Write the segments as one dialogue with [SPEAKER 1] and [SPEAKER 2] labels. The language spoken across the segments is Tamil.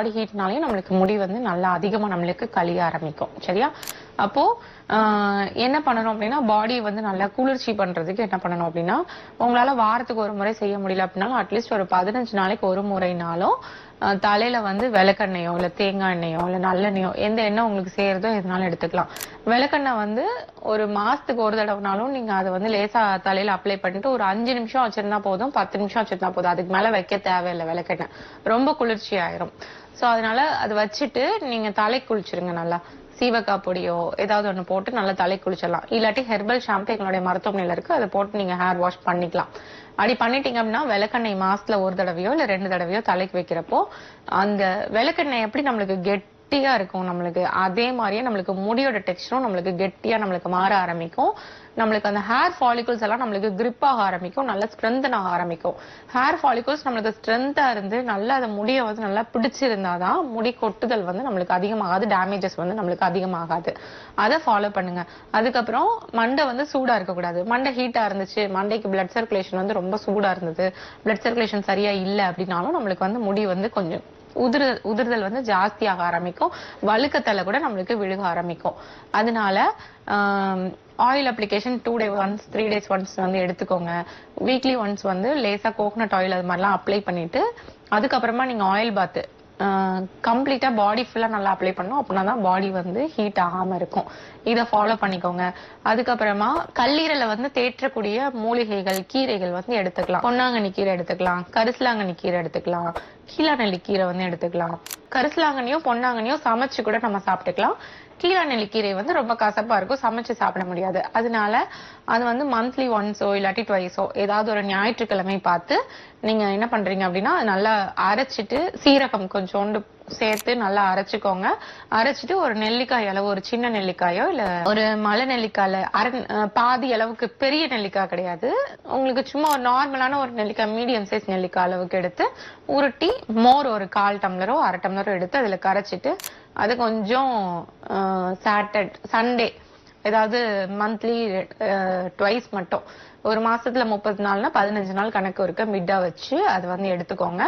[SPEAKER 1] பாடி ஹீட்னாலையும் நம்மளுக்கு முடி வந்து நல்லா அதிகமாக நம்மளுக்கு கழிய ஆரம்பிக்கும். சரியா? அப்போ என்ன பண்ணணும் அப்படின்னா பாடி வந்து நல்லா குளிர்ச்சி பண்றதுக்கு என்ன பண்ணணும் அப்படின்னா உங்களால வாரத்துக்கு ஒரு முறை செய்ய முடியல அப்படின்னாலும் அட்லீஸ்ட் ஒரு பதினஞ்சு நாளைக்கு ஒரு முறைனாலும் தலையில வந்து விளக்கெண்ணையோ இல்ல தேங்காய் எண்ணெயோ இல்ல நல்லெண்ணெயோ எந்த எண்ணெய் உங்களுக்கு செய்யறதோ எதுனாலும் எடுத்துக்கலாம். விளக்கெண்ணெய் வந்து ஒரு மாசத்துக்கு ஒரு தடவைனாலும் நீங்க அதை வந்து லேசா தலையில அப்ளை பண்ணிட்டு ஒரு அஞ்சு நிமிஷம் வச்சிருந்தா போதும் பத்து நிமிஷம் வச்சிருந்தா போதும். அதுக்கு மேல வைக்க தேவையில்லை விளக்கெண்ணெய். ரொம்ப குளிர்ச்சி ஆயிரும். சோ அதனால அது வச்சுட்டு நீங்க தலை குளிச்சிருங்க நல்லா. சீவக்காய் பொடியோ ஏதாவது ஒன்று போட்டு நல்லா தலை குளிச்சிடலாம். இல்லாட்டி ஹெர்பல் ஷாம்பு எங்களுடைய மருத்துவமனையில இருக்கு. அதை போட்டு நீங்க ஹேர் வாஷ் பண்ணிக்கலாம். அப்படி பண்ணிட்டீங்க அப்படின்னா விளக்கெண்ணெய் மாசத்துல ஒரு தடவையோ இல்ல ரெண்டு தடவையோ தலைக்கு வைக்கிறப்போ அந்த விளக்கெண்ணெய் எப்படி நம்மளுக்கு கெட் கெட்டியா இருக்கும் நம்மளுக்கு. அதே மாதிரியே நம்மளுக்கு முடியோட டெக்ஸ்டரும் நம்மளுக்கு கெட்டியா நம்மளுக்கு மாற ஆரம்பிக்கும். நம்மளுக்கு அந்த ஹேர் ஃபாலிகல்ஸ் எல்லாம் நம்மளுக்கு கிரிப் ஆக ஆரம்பிக்கும். நல்லா ஸ்ட்ரென்தன் ஆக ஆரம்பிக்கும். ஹேர் ஃபாலிகல்ஸ் நம்மளுக்கு ஸ்ட்ரென்த்தா இருந்து நல்லா அந்த முடியை வந்து நல்லா பிடிச்சிருந்தாதான் முடி கொட்டுதல் வந்து நம்மளுக்கு அதிகமாகாது டேமேஜஸ் வந்து நம்மளுக்கு அதிகமாகாது. அதை ஃபாலோ பண்ணுங்க. அதுக்கப்புறம் மண்டை வந்து சூடா இருக்கக்கூடாது. மண்டை ஹீட்டா இருந்துச்சு மண்டைக்கு பிளட் சர்க்குலேஷன் வந்து ரொம்ப சூடா இருந்தது. பிளட் சர்க்குலேஷன் சரியா இல்ல அப்படின்னாலும் நம்மளுக்கு வந்து முடி வந்து கொஞ்சம் உதிர் உதிர்தல் வந்து ஜாஸ்தியாக ஆரம்பிக்கும். வழுக்கத்தலை கூட நம்மளுக்கு விழுக ஆரம்பிக்கும். அதனால oil application two day once three days once வந்து எடுத்துக்கோங்க. வீக்லி ஒன்ஸ் வந்து லேசா கோகனட் ஆயில் அது மாதிரிலாம் அப்ளை பண்ணிட்டு அதுக்கப்புறமா நீங்க ஆயில் பாத்து கம்ப்ளீட்டா பாடி ஃபுல்லா நல்லா அப்ளை பண்ணோம். அப்படின்னா தான் பாடி வந்து ஹீட் ஆகாம இருக்கும். இதை ஃபாலோ பண்ணிக்கோங்க. அதுக்கப்புறமா கல்லீரலை வந்து தேற்றக்கூடிய மூலிகைகள் கீரைகள் வந்து எடுத்துக்கலாம். பொன்னாங்கண்ணி கீரை எடுத்துக்கலாம். கரிசலாங்கண்ணி கீரை எடுத்துக்கலாம். கீழாநெல்லி கீரை வந்து எடுத்துக்கலாம். கரிசலாங்கண்ணியும் பொன்னாங்கண்ணியும் சமைச்சு கூட நம்ம சாப்பிட்டுக்கலாம். கீழாநெல்லி கீரை வந்து ரொம்ப கசப்பா இருக்கும். சமைச்சு சாப்பிட முடியாது. அதனால அது வந்து மந்த்லி ஒன்ஸோ இல்லாட்டி ட்வைஸோ ஏதாவது ஒரு ஞாயிற்றுக்கிழமை பார்த்து நீங்க என்ன பண்றீங்க அப்படின்னா நல்லா அரைச்சிட்டு சீரகம் கொஞ்சோண்டு சேர்த்து நல்லா அரைச்சுக்கோங்க. அரைச்சிட்டு ஒரு நெல்லிக்காய் அளவு ஒரு சின்ன நெல்லிக்காயோ இல்ல ஒரு மலை நெல்லிக்காயில அரை பாதி அளவுக்கு பெரிய நெல்லிக்காய் கிடையாது. உங்களுக்கு சும்மா ஒரு நார்மலான ஒரு நெல்லிக்காய் மீடியம் சைஸ் நெல்லிக்காய் அளவுக்கு எடுத்து உருட்டி மோர் ஒரு கால் டம்ளரோ அரை டம்ளரோ எடுத்து அதுல கரைச்சிட்டு அது கொஞ்சம் சாட்டர்ட் சண்டே ஏதாவது மந்த்லி ட்வைஸ் மட்டும். ஒரு மாசத்துல முப்பது நாள்னா பதினஞ்சு நாள் கணக்கு இருக்க. மிட்டா வச்சு அது வந்து எடுத்துக்கோங்க.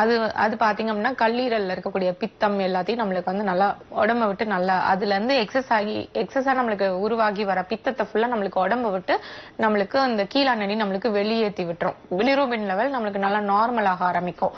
[SPEAKER 1] அது அது பாத்தீங்க அப்படின்னா கல்லீரல்ல இருக்கக்கூடிய பித்தம் எல்லாத்தையும் நம்மளுக்கு வந்து நல்லா உடம்ப விட்டு நல்லா அதுல இருந்து எக்ஸஸ் ஆகி எக்ஸஸா நம்மளுக்கு உருவாகி வர பித்தத்தை ஃபுல்லா நம்மளுக்கு உடம்ப விட்டு நம்மளுக்கு அந்த கீழாநடி நம்மளுக்கு வெளியேத்தி விட்டுரும். பிலிரூபின் லெவல் நம்மளுக்கு நல்லா நார்மல் ஆக ஆரம்பிக்கும்.